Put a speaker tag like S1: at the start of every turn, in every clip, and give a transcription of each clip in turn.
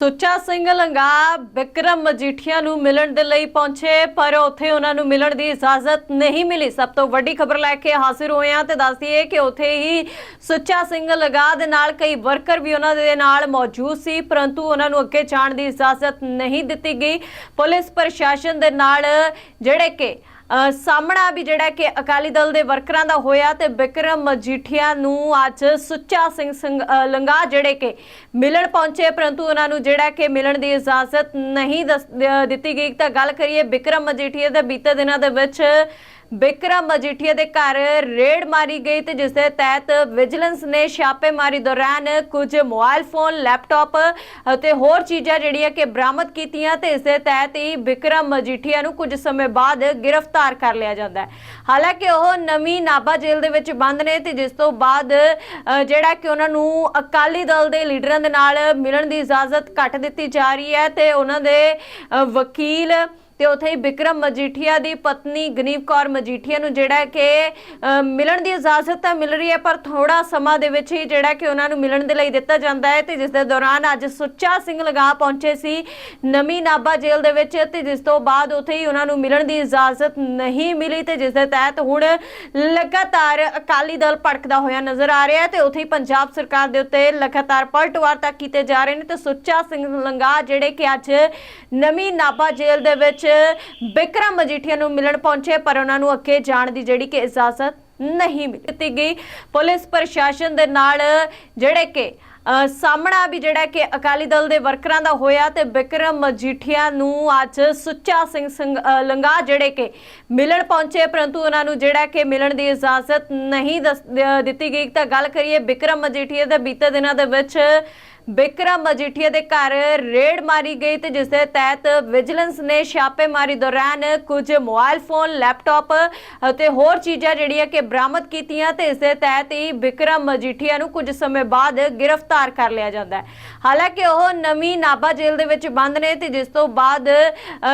S1: ਸੁੱਚਾ ਸਿੰਘ ਲੰਗਾ ਵਿਕਰਮ ਮਜੀਠੀਆ ਨੂੰ ਮਿਲਣ ਦੇ ਲਈ ਪਹੁੰਚੇ, ਪਰ ਉੱਥੇ ਉਹਨਾਂ ਨੂੰ ਮਿਲਣ ਦੀ ਇਜਾਜ਼ਤ ਨਹੀਂ ਮਿਲੀ। ਸਭ ਤੋਂ ਵੱਡੀ ਖਬਰ ਲੈ ਕੇ ਹਾਜ਼ਰ ਹੋਏ ਹਾਂ ਤੇ ਦੱਸਦੀਏ ਕਿ ਉੱਥੇ ਹੀ ਸੁੱਚਾ ਸਿੰਘ ਲੰਗਾ ਦੇ ਨਾਲ ਕਈ ਵਰਕਰ ਵੀ ਉਹਨਾਂ ਦੇ ਨਾਲ ਮੌਜੂਦ ਸੀ, ਪਰੰਤੂ ਉਹਨਾਂ ਨੂੰ ਅੱਗੇ ਜਾਣ ਦੀ ਇਜਾਜ਼ਤ ਨਹੀਂ ਦਿੱਤੀ ਗਈ। ਪੁਲਿਸ ਪ੍ਰਸ਼ਾਸਨ ਦੇ ਨਾਲ ਜਿਹੜੇ ਕਿ ਸਾਹਮਣਾ ਵੀ ਜਿਹੜਾ ਕਿ ਅਕਾਲੀ ਦਲ ਦੇ ਵਰਕਰਾਂ ਦਾ ਹੋਇਆ ਤੇ ਬਿਕਰਮ ਮਜੀਠੀਆ ਨੂੰ ਅੱਜ ਸੁੱਚਾ ਸਿੰਘ ਸਿੰਘ ਲੰਗਾ ਜਿਹੜੇ ਕਿ ਮਿਲਣ ਪਹੁੰਚੇ, ਪਰੰਤੂ ਉਹਨਾਂ ਨੂੰ ਜਿਹੜਾ ਕਿ ਮਿਲਣ ਦੀ ਇਜਾਜ਼ਤ ਨਹੀਂ ਦਸ- ਦਿੱਤੀ ਗਈ। ਤਾਂ ਗੱਲ ਕਰੀਏ ਬਿਕਰਮ ਮਜੀਠੀਆ ਦੇ ਬੀਤੇ ਦਿਨਾਂ ਦੇ ਵਿੱਚ ਬਿਕਰਮ ਮਜੀਠੀਆ ਦੇ ਘਰ ਰੇਡ ਮਾਰੀ ਗਈ ਤੇ ਜਿਸ ਦੇ ਤਹਿਤ ਵਿਜੀਲੈਂਸ ਨੇ ਛਾਪੇਮਾਰੀ ਦੌਰਾਨ ਕੁਝ ਮੋਬਾਈਲ ਫੋਨ, ਲੈਪਟਾਪ ਅਤੇ ਹੋਰ ਚੀਜ਼ਾਂ ਜਿਹੜੀਆਂ ਕਿ ਬਰਾਮਦ ਕੀਤੀਆਂ ਤੇ ਇਸ ਦੇ ਤਹਿਤ ਹੀ ਬਿਕਰਮ ਮਜੀਠੀਆ ਨੂੰ ਕੁਝ ਸਮੇਂ ਬਾਅਦ ਗ੍ਰਿਫਤਾਰ ਕਰ ਲਿਆ ਜਾਂਦਾ ਹੈ। ਹਾਲਾਂਕਿ ਉਹ ਨਵੀਂ ਨਾਭਾ ਜੇਲ੍ਹ ਦੇ ਵਿੱਚ ਬੰਦ ਨੇ ਤੇ ਜਿਸ ਤੋਂ ਬਾਅਦ ਜਿਹੜਾ ਕਿ ਉਹਨਾਂ ਨੂੰ ਅਕਾਲੀ ਦਲ ਦੇ ਲੀਡਰਾਂ ਦੇ ਨਾਲ ਮਿਲਣ ਦੀ ਇਜਾਜ਼ਤ ਘੱਟ ਦਿੱਤੀ ਜਾ ਰਹੀ ਹੈ ਤੇ ਉਹਨਾਂ ਦੇ ਵਕੀਲ ਤੇ ਉੱਥੇ ਹੀ ਵਿਕਰਮ ਮਜੀਠੀਆ ਦੀ ਪਤਨੀ ਗਨੀਵ ਕੌਰ ਮਜੀਠੀਆ ਨੂੰ ਜਿਹੜਾ ਕਿ ਮਿਲਣ ਦੀ ਇਜਾਜ਼ਤ ਤਾਂ ਮਿਲ ਰਹੀ ਹੈ, ਪਰ ਥੋੜਾ ਸਮਾਂ ਦੇ ਵਿੱਚ ਹੀ ਜਿਹੜਾ ਕਿ ਉਹਨਾਂ ਨੂੰ ਮਿਲਣ ਦੇ ਲਈ ਦਿੱਤਾ ਜਾਂਦਾ ਹੈ ਤੇ ਜਿਸ ਦੇ ਦੌਰਾਨ ਅੱਜ ਸੁੱਚਾ ਸਿੰਘ ਲਗਾ ਪਹੁੰਚੇ ਸੀ ਨਵੀਂ ਨਾਭਾ ਜੇਲ੍ਹ ਦੇ ਵਿੱਚ ਤੇ ਜਿਸ ਤੋਂ ਬਾਅਦ ਉੱਥੇ ਹੀ ਉਹਨਾਂ ਨੂੰ ਮਿਲਣ ਦੀ ਇਜਾਜ਼ਤ ਨਹੀਂ ਮਿਲੀ ਤੇ ਜਿਸ ਦੇ ਤਹਿਤ ਹੁਣ ਲਗਾਤਾਰ ਅਕਾਲੀ ਦਲ ਭੜਕਦਾ ਹੋਇਆ ਨਜ਼ਰ ਆ ਰਿਹਾ ਹੈ ਤੇ ਉੱਥੇ ਹੀ ਪੰਜਾਬ ਸਰਕਾਰ ਦੇ ਉੱਤੇ ਲਗਾਤਾਰ ਪਲਟਵਾਰ ਤੱਕ ਕੀਤੇ ਜਾ ਰਹੇ ਨੇ ਤੇ ਸੁੱਚਾ ਸਿੰਘ ਲੰਗਾ ਜਿਹੜੇ ਕਿ ਅੱਜ ਨਵੀਂ ਨਾਭਾ ਜੇਲ੍ਹ ਦੇ ਵਿੱਚ ਬਿਕਰਮ ਮਜੀਠੀਆ ਨੂੰ ਮਿਲਣ ਪਹੁੰਚੇ, ਪਰ ਉਹਨਾਂ ਨੂੰ ਅੱਗੇ ਜਾਣ ਦੀ ਜਿਹੜੀ ਕਿ ਇਜਾਜ਼ਤ ਨਹੀਂ ਦਿੱਤੀ ਗਈ। ਪੁਲਿਸ ਪ੍ਰਸ਼ਾਸਨ ਦੇ ਨਾਲ ਜਿਹੜੇ ਕਿ ਸਾਹਮਣਾ ਵੀ ਜਿਹੜਾ ਕਿ ਅਕਾਲੀ ਦਲ ਦੇ ਵਰਕਰਾਂ ਦਾ ਹੋਇਆ ਤੇ ਬਿਕਰਮ ਮਜੀਠੀਆ ਨੂੰ ਅੱਜ ਸੁੱਚਾ ਸਿੰਘ ਸਿੰਘ ਲੰਗਾ ਜਿਹੜੇ ਕਿ ਮਿਲਣ ਪਹੁੰਚੇ, ਪਰੰਤੂ ਉਹਨਾਂ ਨੂੰ ਜਿਹੜਾ ਕਿ ਮਿਲਣ ਦੀ ਇਜਾਜ਼ਤ ਨਹੀਂ ਦਸ- ਦਿੱਤੀ ਗਈ। ਤਾਂ ਗੱਲ ਕਰੀਏ ਬਿਕਰਮ ਮਜੀਠੀਆ ਦੇ ਬੀਤੇ ਦਿਨਾਂ ਦੇ ਵਿੱਚ ਬਿਕਰਮ ਮਜੀਠੀਆ ਦੇ ਘਰ ਰੇਡ ਮਾਰੀ ਗਈ ਤੇ ਜਿਸ ਦੇ ਤਹਿਤ ਵਿਜੀਲੈਂਸ ਨੇ ਛਾਪੇਮਾਰੀ ਦੌਰਾਨ ਕੁਝ ਮੋਬਾਈਲ ਫੋਨ, ਲੈਪਟਾਪ ਅਤੇ ਹੋਰ ਚੀਜ਼ਾਂ ਜਿਹੜੀਆਂ ਕਿ ਬਰਾਮਦ ਕੀਤੀਆਂ ਤੇ ਇਸ ਦੇ ਤਹਿਤ ਹੀ ਬਿਕਰਮ ਮਜੀਠੀਆ ਨੂੰ ਕੁਝ ਸਮੇਂ ਬਾਅਦ ਗ੍ਰਿਫਤਾਰ ਕਰ ਲਿਆ ਜਾਂਦਾ ਹੈ। ਹਾਲਾਂਕਿ ਉਹ ਨਵੀਂ ਨਾਭਾ ਜੇਲ੍ਹ ਦੇ ਵਿੱਚ ਬੰਦ ਨੇ ਤੇ ਜਿਸ ਤੋਂ ਬਾਅਦ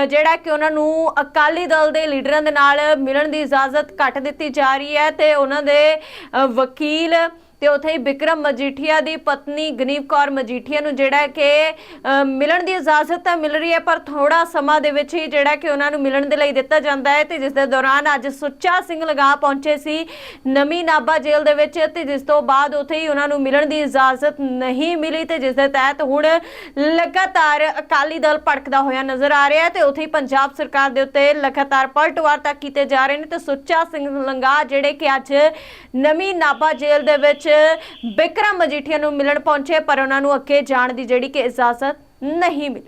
S1: ਜਿਹੜਾ ਕਿ ਉਹਨਾਂ ਨੂੰ ਅਕਾਲੀ ਦਲ ਦੇ ਲੀਡਰਾਂ ਦੇ ਨਾਲ ਮਿਲਣ ਦੀ ਇਜਾਜ਼ਤ ਘੱਟ ਦਿੱਤੀ ਜਾ ਰਹੀ ਹੈ ਤੇ ਉਹਨਾਂ ਦੇ ਵਕੀਲ ਤੇ ਉੱਥੇ ਹੀ ਵਿਕਰਮ ਮਜੀਠੀਆ ਦੀ ਪਤਨੀ ਗਨੀਵ ਕੌਰ ਮਜੀਠੀਆ ਨੂੰ ਜਿਹੜਾ ਕਿ ਮਿਲਣ ਦੀ ਇਜਾਜ਼ਤ ਤਾਂ ਮਿਲ ਰਹੀ ਹੈ, ਪਰ ਥੋੜਾ ਸਮਾਂ ਦੇ ਵਿੱਚ ਹੀ ਜਿਹੜਾ ਕਿ ਉਹਨਾਂ ਨੂੰ ਮਿਲਣ ਦੇ ਲਈ ਦਿੱਤਾ ਜਾਂਦਾ ਹੈ ਤੇ ਜਿਸ ਦੇ ਦੌਰਾਨ ਅੱਜ ਸੁੱਚਾ ਸਿੰਘ ਲਗਾ ਪਹੁੰਚੇ ਸੀ ਨਵੀਂ ਨਾਭਾ ਜੇਲ੍ਹ ਦੇ ਵਿੱਚ ਤੇ ਜਿਸ ਤੋਂ ਬਾਅਦ ਉੱਥੇ ਹੀ ਉਹਨਾਂ ਨੂੰ ਮਿਲਣ ਦੀ ਇਜਾਜ਼ਤ ਨਹੀਂ ਮਿਲੀ ਤੇ ਜਿਸ ਦੇ ਤਹਿਤ ਹੁਣ ਲਗਾਤਾਰ ਅਕਾਲੀ ਦਲ ਭੜਕਦਾ ਹੋਇਆ ਨਜ਼ਰ ਆ ਰਿਹਾ ਹੈ ਤੇ ਉੱਥੇ ਹੀ ਪੰਜਾਬ ਸਰਕਾਰ ਦੇ ਉੱਤੇ ਲਗਾਤਾਰ ਪਲਟਵਾਰ ਤੱਕ ਕੀਤੇ ਜਾ ਰਹੇ ਨੇ ਤੇ ਸੁੱਚਾ ਸਿੰਘ ਲੰਗਾ ਜਿਹੜੇ ਕਿ ਅੱਜ ਨਵੀਂ ਨਾਭਾ ਜੇਲ੍ਹ ਦੇ ਵਿੱਚ ਵਿੱਚ ਬਿਕਰਮ ਮਜੀਠੀਆ ਨੂੰ ਮਿਲਣ ਪਹੁੰਚੇ, ਪਰ ਉਹਨਾਂ ਨੂੰ ਅੱਗੇ ਜਾਣ ਦੀ ਜਿਹੜੀ ਕਿ ਇਜਾਜ਼ਤ ਨਹੀਂ ਮਿਲੀ।